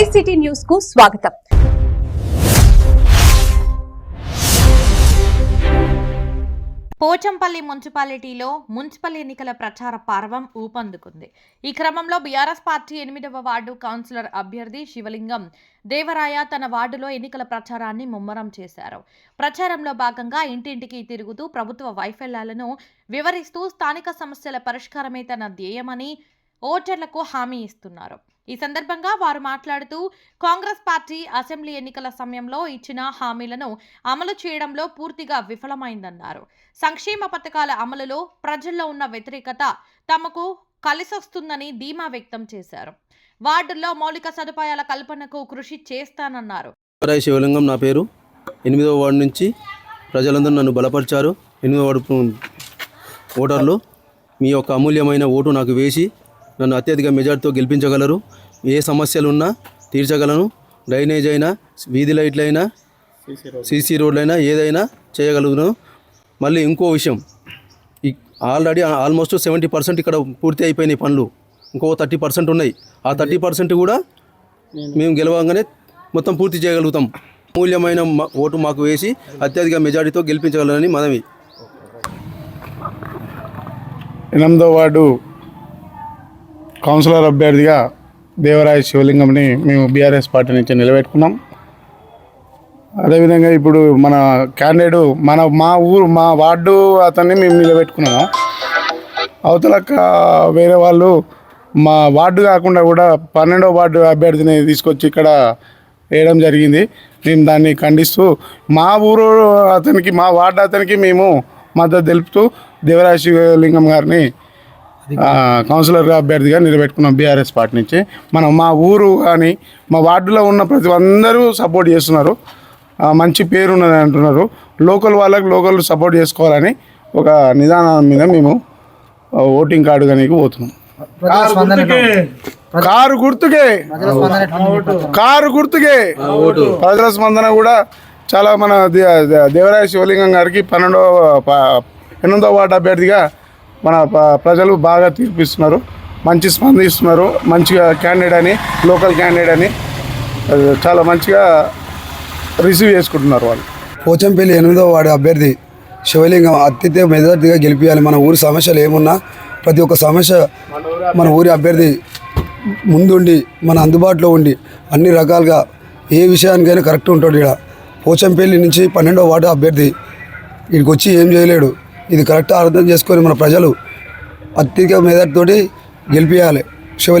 ICT న్యూస్కు స్వాగతం. పోచంపల్లి మున్సిపాలిటీలో మున్సిపల్ ఎన్నికల ప్రచార పర్వం ఊపందుకుంది. ఈ క్రమంలో బీఆర్ఎస్ పార్టీ ఎనిమిదవ వార్డు కౌన్సిలర్ అభ్యర్థి శివలింగం దేవరాయ తన వార్డులో ఎన్నికల ప్రచారాన్ని ముమ్మరం చేశారు. ప్రచారంలో భాగంగా ఇంటింటికి తిరుగుతూ ప్రభుత్వ వైఫల్యాలను వివరిస్తూ స్థానిక సమస్యల పరిష్కారమే తన ధ్యేయమని ఓటర్లకు హామీ ఇస్తున్నారు. ఈ సందర్భంగా వారు మాట్లాడుతూ కాంగ్రెస్ పార్టీ అసెంబ్లీ ఎన్నికల సమయంలో ఇచ్చిన హామీలను అమలు చేయడంలో పూర్తిగా విఫలమైందన్నారు. సంక్షేమ పథకాల అమలులో ప్రజల్లో ఉన్న వ్యతిరేకత తమకు కలిసొస్తుందని ధీమా వ్యక్తం చేశారు. వార్డుల్లో మౌలిక సదుపాయాల కల్పనకు కృషి చేస్తానన్నారు. శివలింగం నా పేరు. ఎనిమిదవ వార్డు నుంచి ప్రజలందరూ నన్ను బలపరిచారు. ఎనిమిదవ వార్డు ఓటర్లు. మీ యొక్క అమూల్యమైన ఓటు నాకు వేసి నన్ను అత్యధిక మెజార్టీతో గెలిపించగలరు. ఏ సమస్యలు ఉన్నా తీర్చగలను. డ్రైనేజ్ అయినా వీధి లైట్లు అయినా సీసీ రోడ్లైనా ఏదైనా చేయగలుగును. మళ్ళీ ఇంకో విషయం. ఆల్రెడీ ఆల్మోస్ట్ సెవెంటీ పర్సెంట్ ఇక్కడ పూర్తి అయిపోయినాయి పనులు. ఇంకో థర్టీ పర్సెంట్ ఉన్నాయి. ఆ థర్టీ పర్సెంట్ కూడా మేము గెలవగానే మొత్తం పూర్తి చేయగలుగుతాం. మూల్యమైన ఓటు మాకు వేసి అత్యధిక మెజారిటీతో గెలిపించగలరని మనవి. ఎనిమిదో వార్డు కౌన్సిలర్ అభ్యర్థిగా దేవరాయ శివలింగంని మేము బీఆర్ఎస్ పార్టీ నుంచి నిలబెట్టుకున్నాం. అదేవిధంగా ఇప్పుడు మన క్యాండిడేట్ మన మా ఊరు మా వార్డు అతన్ని మేము నిలబెట్టుకున్నాము. అవతల వేరే వాళ్ళు మా వార్డు కాకుండా కూడా పన్నెండో వార్డు అభ్యర్థిని తీసుకొచ్చి ఇక్కడ వేయడం జరిగింది. మేము దాన్ని ఖండిస్తూ మా ఊరు అతనికి మా వార్డు అతనికి మేము మద్దతు తెలుపుతూ దేవరాజ శివలింగం గారిని కౌన్సిలర్గా అభ్యర్థిగా నిలబెట్టుకున్నాం బీఆర్ఎస్ పార్టీ నుంచి మనం మా ఊరు కానీ మా వార్డులో ఉన్న ప్రతి అందరూ సపోర్ట్ చేస్తున్నారు. మంచి పేరు ఉన్నది అంటున్నారు. లోకల్ వాళ్ళకి లోకల్ సపోర్ట్ చేసుకోవాలని ఒక నిదానం మీద మేము ఓటింగ్ కార్డు కానీ పోతున్నాం. కారు గుర్తుకే. కారు గుర్తుకే. ప్రజల స్పందన కూడా చాలా మన దేవరాయ శివలింగం గారికి పన్నెండవ ప- ఎనిమిదవ వార్డు అభ్యర్థిగా మన ప్రజలు బాగా తీర్పిస్తున్నారు. మంచి స్పందిస్తున్నారు. మంచిగా క్యాండిడేట్ అని లోకల్ క్యాండిడేట్ అని చాలా మంచిగా రిసీవ్ చేసుకుంటున్నారు వాళ్ళు. పోచంపల్లి ఎనిమిదో వాడి అభ్యర్థి శివలింగం అత్యధిక మెజార్టీగా గెలిపించాలి మన ఊరి సమస్యలు ఏమున్నా ప్రతి ఒక్క సమస్య మన ఊరి అభ్యర్థి ముందుండి మన అందుబాటులో ఉండి అన్ని రకాలుగా ఏ విషయానికైనా కరెక్ట్ ఉంటాడు ఇక్కడ పోచంపల్లి నుంచి పన్నెండో వార్డు అభ్యర్థి ఇక్కడికి వచ్చి ఏం చేయలేడు. ఇది కరెక్ట్ అర్థం చేసుకొని మన ప్రజలు అత్యధిక మెజార్టీతోటి గెలిపించాలి శివ